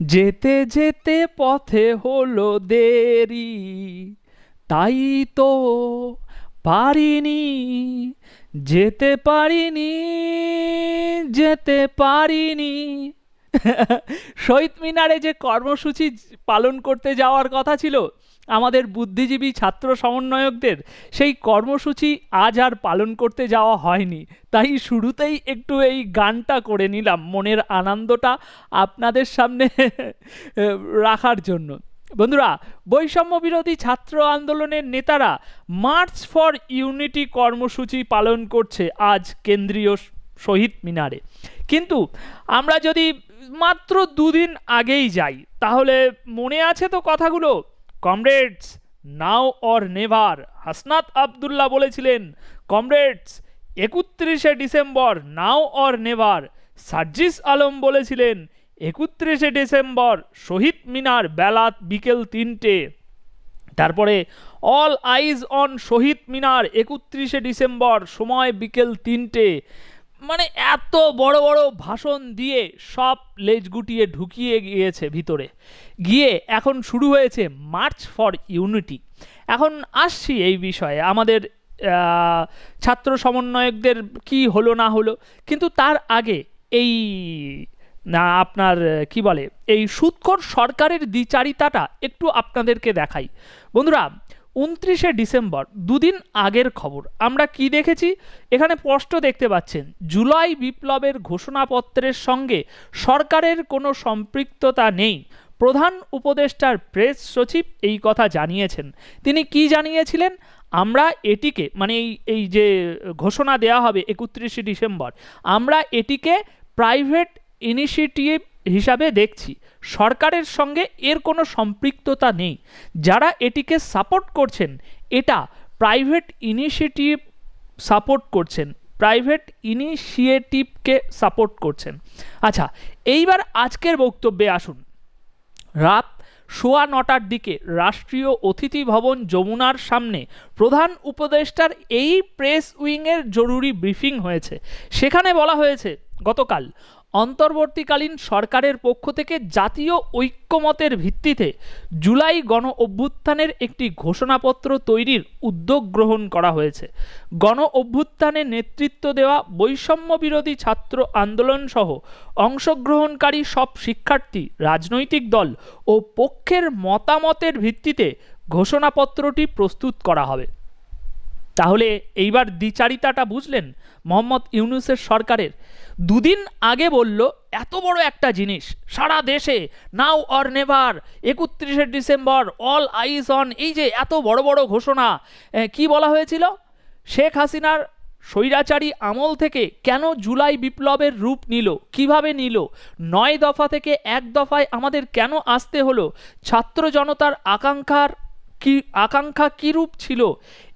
যেতে যেতে পথে হলো দেরি। তাই তো পারিনি, যেতে পারিনি যেতে পারিনি। শহীদ মিনারে যে কর্মসূচি পালন করতে যাওয়ার কথা ছিল আমাদের বুদ্ধিজীবী ছাত্র সমন্বয়কদের সেই কর্মসূচি আজ আর পালন করতে যাওয়া হয়নি। তাই শুরুতেই একটু এই গানটা করে নিলাম মনের আনন্দটা আপনাদের সামনে রাখার জন্য। বন্ধুরা, বৈষম্য বিরোধী ছাত্র আন্দোলনের নেতারা মার্চ ফর ইউনিটি কর্মসূচি পালন করছে আজ কেন্দ্রীয় শহীদ মিনারে। কিন্তু আমরা যদি মাত্র দুদিন আগেই যাই, তাহলে মনে আছে তো কথাগুলো? Comrades, now or never, Hasnat Abdullah বলেছিলেন, কমরেডস, একত্রিশে December, now or never, Sarjis Alam বলেছিলেন, একত্রিশে ডিসেম্বর, শহীদ মিনার বেলাত বিকেল তিনটে। তারপরে, অল আইজ অন শহীদ মিনার, একত্রিশে ডিসেম্বর, সময় বিকেল তিনটে। মানে এত বড় বড় ভাষণ দিয়ে সব লেজ গুটিয়ে ঢুকিয়ে গিয়েছে ভিতরে। গিয়ে এখন শুরু হয়েছে মার্চ ফর ইউনিটি। এখন আসছি এই বিষয়ে। আমাদের ছাত্র সমন্বয়কদের কি হলো না হলো, কিন্তু তার আগে এই, না, আপনার, কি বলে, এই সুৎকর সরকারের দ্বিচারিতাটা একটু আপনাদেরকে দেখাই। বন্ধুরা উনত্রিশে ডিসেম্বর, দুদিন আগের খবর। আমরা কি দেখেছি? এখানে স্পষ্ট দেখতে পাচ্ছেন, জুলাই বিপ্লবের ঘোষণাপত্রের সঙ্গে সরকারের কোনো সম্পৃক্ততা নেই। প্রধান উপদেষ্টার প্রেস সচিব এই কথা জানিয়েছেন। তিনি কি জানিয়েছিলেন? আমরা এটিকে মানে এই এই যে ঘোষণা দেওয়া হবে একত্রিশে ডিসেম্বর, আমরা এটিকে প্রাইভেট ইনিশিয়েটিভ হিসাবে দেখছি, সরকারের সঙ্গে এর কোনো সম্পৃক্ততা নেই। যারা এটিকে সাপোর্ট করছেন, এটা প্রাইভেট ইনিশিয়েটিভ সাপোর্ট করছেন প্রাইভেট ইনিশিয়েটিভকে সাপোর্ট করছেন। আচ্ছা এইবার আজকের বক্তব্যে আসুন। রাত সোয়া নটার দিকে রাষ্ট্রীয় অতিথি ভবন যমুনার সামনে প্রধান উপদেষ্টার এই প্রেস উইংয়ের জরুরি ব্রিফিং হয়েছে। সেখানে বলা হয়েছে, গতকাল অন্তর্বর্তীকালীন সরকারের পক্ষ থেকে জাতীয় ঐক্যমতের ভিত্তিতে জুলাই গণ অভ্যুত্থানের একটি ঘোষণাপত্র তৈরির উদ্যোগ গ্রহণ করা হয়েছে। গণ অভ্যুত্থানে নেতৃত্ব দেওয়া বৈষম্য বিরোধী ছাত্র আন্দোলন সহ অংশগ্রহণকারী সব শিক্ষার্থী, রাজনৈতিক দল ও পক্ষের মতামতের ভিত্তিতে ঘোষণাপত্রটি প্রস্তুত করা হবে। তাহলে এইবার দ্বিচারিতাটা বুঝলেন মোহাম্মদ ইউনুসের সরকারের। দুদিন আগে বলল, এত বড় একটা জিনিস, সারা দেশে নাও অর নেভার একত্রিশে ডিসেম্বর অল আইস অন এই যে এত বড় বড় ঘোষণা কি বলা হয়েছিল? শেখ হাসিনার স্বৈরাচারী আমল থেকে কেন জুলাই বিপ্লবের রূপ নিল, কীভাবে নিল, নয় দফা থেকে এক দফায় আমাদের কেন আসতে হলো, ছাত্র জনতার আকাঙ্ক্ষার আকাঙ্ক্ষা কী রূপ ছিল?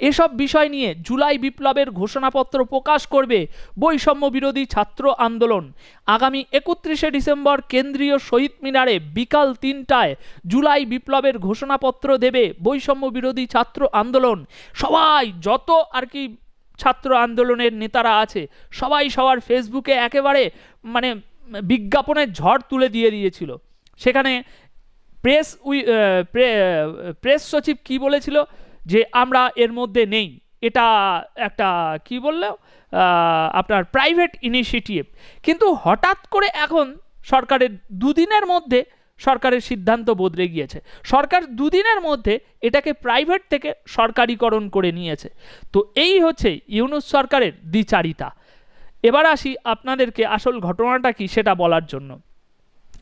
এসব বিষয় নিয়ে জুলাই বিপ্লবের ঘোষণাপত্র প্রকাশ করবে বৈষম্য বিরোধী ছাত্র আন্দোলন। আগামী একত্রিশে ডিসেম্বর কেন্দ্রীয় শহীদ মিনারে বিকাল তিনটায় জুলাই বিপ্লবের ঘোষণাপত্র দেবে বৈষম্য বিরোধী ছাত্র আন্দোলন। সবাই, যত আর কি ছাত্র আন্দোলনের নেতারা আছে, সবাই সবার ফেসবুকে একেবারে মানে বিজ্ঞাপনের ঝড় তুলে দিয়ে দিয়েছিল। সেখানে প্রেস উই প্রে- প্রেস সচিব কি বলেছিল যে আমরা এর মধ্যে নেই। এটা একটা, কি বলল? আপনার প্রাইভেট ইনিশিয়েটিভ কিন্তু হঠাৎ করে এখন সরকারের দুদিনের মধ্যে সরকারের সিদ্ধান্ত বদলে গিয়েছে। সরকার দুদিনের মধ্যে এটাকে প্রাইভেট থেকে সরকারিকরণ করে নিয়েছে। তো এই হচ্ছে ইউনুস সরকারের দ্বিচারিতা। এবার আসি আপনাদেরকে আসল ঘটনাটা কি সেটা বলার জন্য।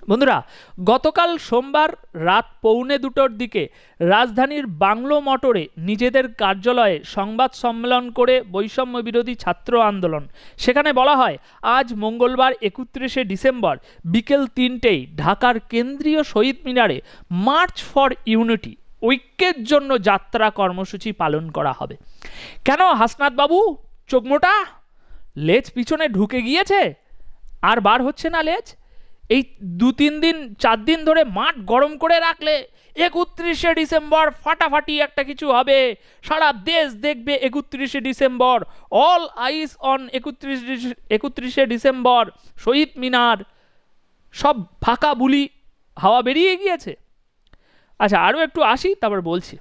বন্ধুরা, গতকাল সোমবার রাত পৌনে দুটোর দিকে রাজধানীর বাংলো মোটরে নিজেদের কার্যালয়ে সংবাদ সম্মেলন করে বৈষম্য বিরোধী ছাত্র আন্দোলন। সেখানে বলা হয়, আজ মঙ্গলবার একত্রিশে ডিসেম্বর বিকেল তিনটেই ঢাকার কেন্দ্রীয় শহীদ মিনারে মার্চ ফর ইউনিটি ঐক্যের জন্য যাত্রা কর্মসূচি পালন করা হবে। কেন হাসনাত বাবু চোখমোটা লেজ পিছনে ঢুকে গিয়েছে? আর বার হচ্ছে না লেজ? এই দু তিন দিন, চার দিন ধরে মাঠ গরম করে রাখলে একত্রিশে ডিসেম্বর ফাটাফাটি একটা কিছু হবে। সারা দেশ দেখবে একত্রিশে ডিসেম্বর। অল আইস অন একত্রিশ একত্রিশে ডিসেম্বর। শহীদ মিনার, সব ফাঁকা বুলি হাওয়া বেরিয়ে গিয়েছে। আচ্ছা আরও একটু আসি, তারপর বলছি।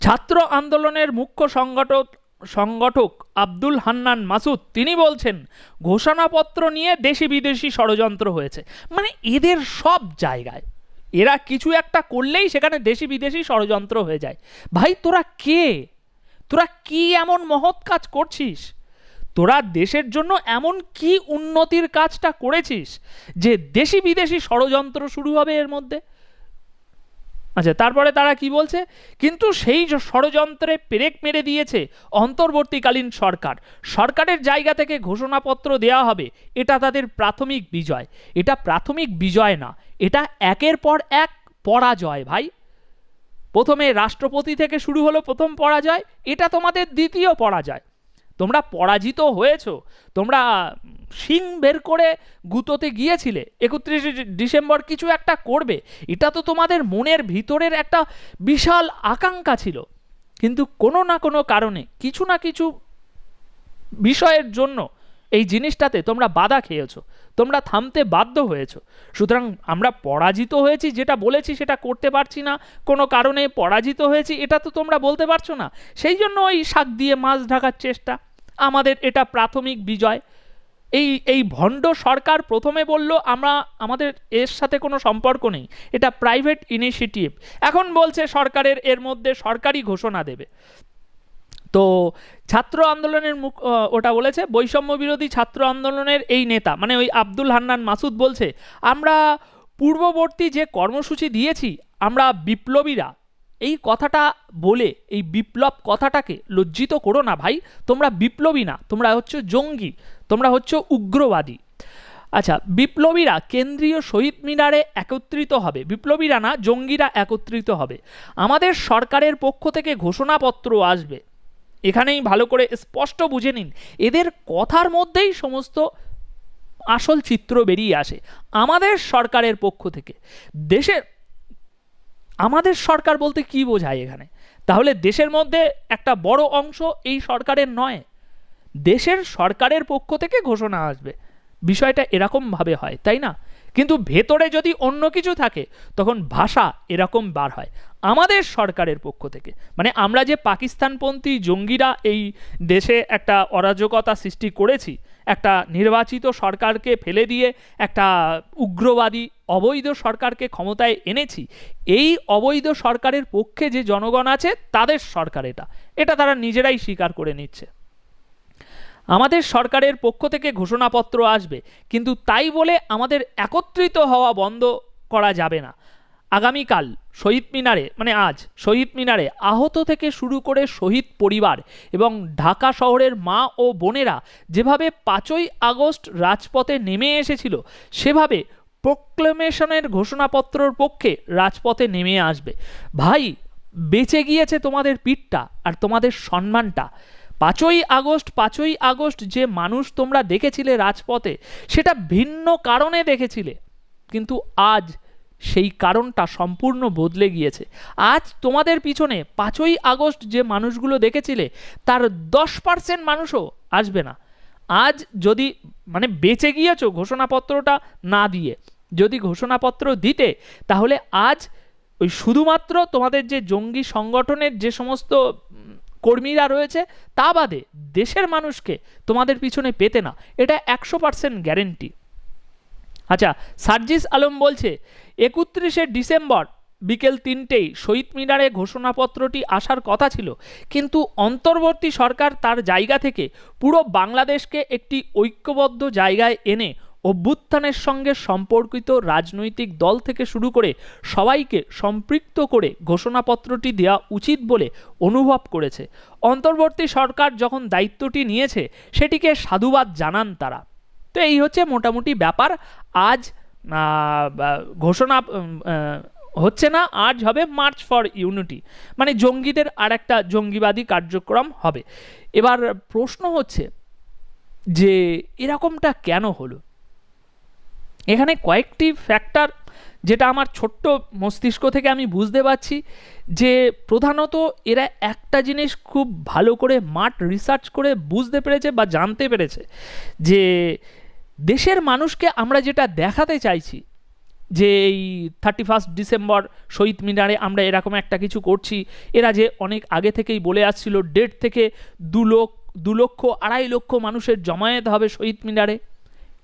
ছাত্র আন্দোলনের মুখ্য সংগঠক সংগঠক আব্দুল হান্নান মাসুদ, তিনি বলছেন, ঘোষণাপত্র নিয়ে দেশি বিদেশি ষড়যন্ত্র হয়েছে। মানে এদের সব জায়গায় এরা কিছু একটা করলেই সেখানে দেশি বিদেশি ষড়যন্ত্র হয়ে যায়। ভাই, তোরা কে? তোরা কি এমন মহৎ কাজ করছিস? তোরা দেশের জন্য এমন কি উন্নতির কাজটা করেছিস যে দেশি বিদেশি ষড়যন্ত্র শুরু হবে এর মধ্যে? আচ্ছা তারপরে তারা কি বলছে? কিন্তু সেই ষড়যন্ত্রে পেরেক মেরে দিয়েছে অন্তর্বর্তীকালীন সরকার। সরকারের জায়গা থেকে ঘোষণাপত্র দেওয়া হবে। এটা তাদের প্রাথমিক বিজয়। এটা প্রাথমিক বিজয় না। এটা একের পর এক পরাজয়, ভাই। প্রথমে রাষ্ট্রপতি থেকে শুরু হলো প্রথম পরাজয়। এটা তোমাদের দ্বিতীয় পরাজয়। তোমরা পরাজিত হয়েছ, তোমরা শিং বের করে গুঁতোতে গিয়েছিলে, একত্রিশে ডিসেম্বর কিছু একটা করবে, এটা তো তোমাদের মনের ভিতরের একটা বিশাল আকাঙ্ক্ষা ছিল। কিন্তু কোনো না কোনো কারণে কিছু না কিছু বিষয়ের জন্য এই জিনিসটাতে তোমরা বাধা খেয়েছো, তোমরা থামতে বাধ্য হয়েছো। সুতরাং আমরা পরাজিত হয়েছি, যেটা বলেছি সেটা করতে পারছি না, কোনো কারণে পরাজিত হয়েছি, এটা তো তোমরা বলতে পারছ না। সেই জন্য ওই শাক দিয়ে মাছ ঢাকার চেষ্টা, আমাদের এটা প্রাথমিক বিজয়। এই এই ভণ্ড সরকার প্রথমে বলল, আমরা, আমাদের এর সাথে কোনো সম্পর্ক নেই, এটা প্রাইভেট ইনিশিয়েটিভ এখন বলছে সরকারের, এর মধ্যে সরকারি ঘোষণা দেবে। তো ছাত্র আন্দোলনের মুখ ওটা বলেছে, বৈষম্য বিরোধী ছাত্র আন্দোলনের এই নেতা মানে ওই আব্দুল হান্নান মাসুদ বলছে, আমরা পূর্ববর্তী যে কর্মসূচি দিয়েছি, আমরা বিপ্লবীরা, এই কথাটা বলে, এই বিপ্লব কথাটাকে লজ্জিত করো না ভাই, তোমরা বিপ্লবী না, তোমরা হচ্ছে জঙ্গি, তোমরা হচ্ছে উগ্রবাদী। আচ্ছা বিপ্লবীরা কেন্দ্রীয় শহীদ মিনারে একত্রিত হবে, বিপ্লবীরা না, জঙ্গিরা একত্রিত হবে। আমাদের সরকারের পক্ষ থেকে ঘোষণাপত্র আসবে এখানেই ভালো করে স্পষ্ট বুঝে নিন। এদের কথার মধ্যেই সমস্ত আসল চিত্র বেরিয়ে আসে আমাদের সরকারের পক্ষ থেকে। দেশের, আমাদের সরকার বলতে কি বোঝায় এখানে? তাহলে দেশের মধ্যে একটা বড় অংশ এই সরকারের নয়, দেশের সরকারের পক্ষ থেকে ঘোষণা আসবে। বিষয়টা এরকমভাবে হয়, তাই না? কিন্তু ভেতরে যদি অন্য কিছু থাকে, তখন ভাষা এরকম বার হয় আমাদের সরকারের পক্ষ থেকে। মানে আমরা যে পাকিস্তানপন্থী জঙ্গিরা এই দেশে একটা অরাজকতা সৃষ্টি করেছি, একটা নির্বাচিত সরকারকে ফেলে দিয়ে একটা উগ্রবাদী অবৈধ সরকারকে ক্ষমতায় এনেছি, এই অবৈধ সরকারের পক্ষে যে জনগণ আছে, তাদের সরকার এটা। এটা তারা নিজেরাই স্বীকার করে নিচ্ছে। আমাদের সরকারের পক্ষ থেকে ঘোষণাপত্র আসবে, কিন্তু তাই বলে আমাদের একত্রিত হওয়া বন্ধ করা যাবে না। আগামীকাল শহীদ মিনারে মানে আজ শহীদ মিনারে আহত থেকে শুরু করে শহীদ পরিবার এবং ঢাকা শহরের মা ও বোনেরা যেভাবে পাঁচই আগস্ট রাজপথে নেমে এসেছিল, সেভাবে প্রোক্লেমেশনের ঘোষণাপত্রর পক্ষে রাজপথে নেমে আসবে। ভাই, বেঁচে গিয়েছে তোমাদের পিঠটা আর তোমাদের সম্মানটা। পাঁচই আগস্ট পাঁচই আগস্ট যে মানুষ তোমরা দেখেছিলে রাজপথে, সেটা ভিন্ন কারণে দেখেছিলে। কিন্তু আজ সেই কারণটা সম্পূর্ণ বদলে গিয়েছে। আজ তোমাদের পিছনে পাঁচই আগস্ট যে মানুষগুলো দেখেছিলে, তার দশ পার্সেন্ট মানুষও আসবে না। আজ যদি মানে বেঁচে গিয়েছো ঘোষণাপত্রটা না দিয়ে, যদি ঘোষণাপত্র দিতে, তাহলে আজ ওই শুধুমাত্র তোমাদের যে জঙ্গি সংগঠনের যে সমস্ত কর্মীরা রয়েছে, তা বাদে দেশের মানুষকে তোমাদের পিছনে পেতে না, এটা একশো পার্সেন্ট গ্যারেন্টি আচ্ছা সার্জিস আলম বলছে, একত্রিশে ডিসেম্বর বিকেল তিনটেই শহীদ মিনারে ঘোষণাপত্রটি আসার কথা ছিল, কিন্তু অন্তর্বর্তী সরকার তার জায়গা থেকে পুরো বাংলাদেশকে একটি ঐক্যবদ্ধ জায়গায় এনে অভ্যুত্থানের সঙ্গে সম্পর্কিত রাজনৈতিক দল থেকে শুরু করে সবাইকে সম্পৃক্ত করে ঘোষণাপত্রটি দেওয়া উচিত বলে অনুভব করেছে। অন্তর্বর্তী সরকার যখন দায়িত্বটি নিয়েছে, সেটিকে সাধুবাদ জানান তারা। তো এই হচ্ছে মোটামুটি ব্যাপার। আজ ঘোষণা হচ্ছে না, আজ হবে মার্চ ফর ইউনিটি। মানে জঙ্গিদের আর একটা জঙ্গিবাদী কার্যক্রম হবে। এবার প্রশ্ন হচ্ছে যে, এরকমটা কেন হলো? এখানে কয়েকটি ফ্যাক্টর যেটা আমার ছোট্ট মস্তিষ্ক থেকে আমি বুঝতে পারছি যে প্রধানত এরা একটা জিনিস খুব ভালো করে মাঠ রিসার্চ করে বুঝতে পেরেছে বা জানতে পেরেছে যে দেশের মানুষকে আমরা যেটা দেখাতে চাইছি যে এই থার্টি ফার্স্ট ডিসেম্বর শহীদ মিনারে আমরা এরকম একটা কিছু করছি, এরা যে অনেক আগে থেকেই বলে আসছিল ডেট থেকে দু লক্ষ দু লক্ষ, আড়াই লক্ষ মানুষের জমায়েত হবে শহীদ মিনারে।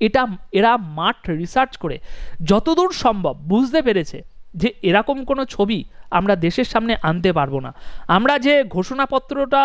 এটা, এরা মাঠ রিসার্চ করে। যতদূর সম্ভব বুঝতে পেরেছে যে এরকম কোনো ছবি আমরা দেশের সামনে আনতে পারব না। আমরা যে ঘোষণাপত্রটা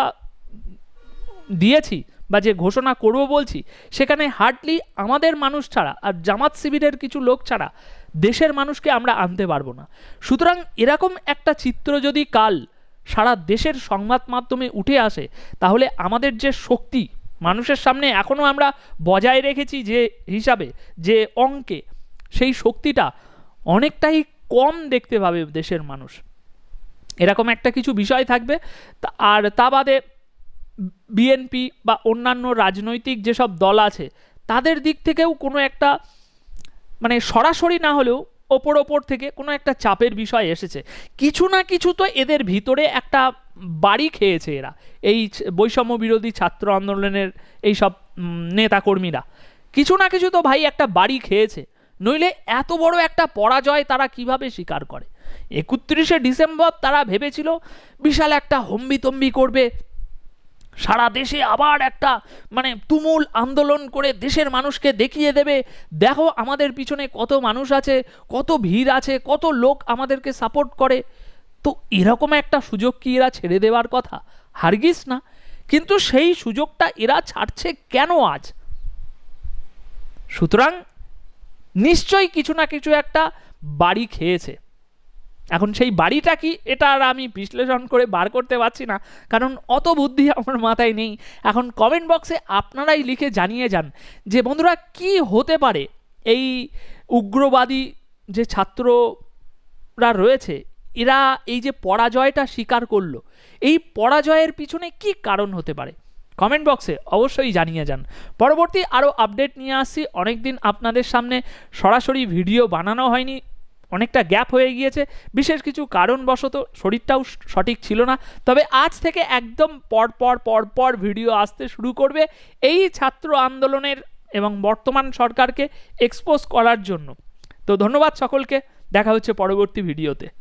দিয়েছি বা যে ঘোষণা করব বলছি, সেখানে হার্ডলি আমাদের মানুষ ছাড়া আর জামাত শিবিরের কিছু লোক ছাড়া দেশের মানুষকে আমরা আনতে পারব না। সুতরাং এরকম একটা চিত্র যদি কাল সারা দেশের সংবাদ মাধ্যমে উঠে আসে, তাহলে আমাদের যে শক্তি মানুষের সামনে এখনও আমরা বজায় রেখেছি যে হিসাবে, যে অঙ্কে সেই শক্তিটা অনেকটাই কম দেখতে পাবে দেশের মানুষ। এরকম একটা কিছু বিষয় থাকবে। আর তা বাদে বিএনপি বা অন্যান্য রাজনৈতিক যেসব দল আছে, তাদের দিক থেকেও কোনো একটা মানে সরাসরি না হলেও ওপর ওপর থেকে কোনো একটা চাপের বিষয় এসেছে। কিছু না কিছু তো এদের ভিতরে একটা বাড়ি খেয়েছে এরা। এই বৈষম্য বিরোধী ছাত্র আন্দোলনের এই সব নেতাকর্মীরা। কিছু না কিছু তো ভাই একটা বাড়ি খেয়েছে। নইলে এত বড় একটা পরাজয় তারা কীভাবে স্বীকার করে? একত্রিশে ডিসেম্বর তারা ভেবেছিল, বিশাল একটা হম্বিতম্বি করবে। সারা দেশে আবার একটা মানে তুমুল আন্দোলন করে দেশের মানুষকে দেখিয়ে দেবে, দেখো আমাদের পিছনে কত মানুষ আছে, কত ভিড় আছে, কত লোক আমাদেরকে সাপোর্ট করে। তো এরকম একটা সুযোগ কি এরা ছেড়ে দেওয়ার কথা? হারগিস না। কিন্তু সেই সুযোগটা এরা ছাড়ছে কেন আজ? সুতরাং নিশ্চয়ই কিছু না কিছু একটা বাড়ি খেয়েছে। এখন সেই বাড়িটা কি? এটা আর আমি বিশ্লেষণ করে বার করতে পারছি না। কারণ অত বুদ্ধি আমার মাথায় নেই। এখন কমেন্ট বক্সে আপনারাই লিখে জানিয়ে যান যে, বন্ধুরা, কি হতে পারে এই উগ্রবাদী যে ছাত্ররা রয়েছে, এরা এই যে পরাজয়টা স্বীকার করল, এই পরাজয়ের পিছনে কি কারণ হতে পারে? কমেন্ট বক্সে অবশ্যই জানিয়ে যান। পরবর্তী আরও আপডেট নিয়ে আসছি। অনেকদিন আপনাদের সামনে সরাসরি ভিডিও বানানো হয়নি। অনেকটা গ্যাপ হয়ে গিয়েছে। বিশেষ কিছু কারণবশত শরীরটাও সঠিক ছিল না। তবে আজ থেকে একদম পরপর পরপর পর পর ভিডিও আসতে শুরু করবে এই ছাত্র আন্দোলনের এবং বর্তমান সরকারকে এক্সপোজ করার জন্য। তো ধন্যবাদ সকলকে। দেখা হচ্ছে পরবর্তী ভিডিওতে।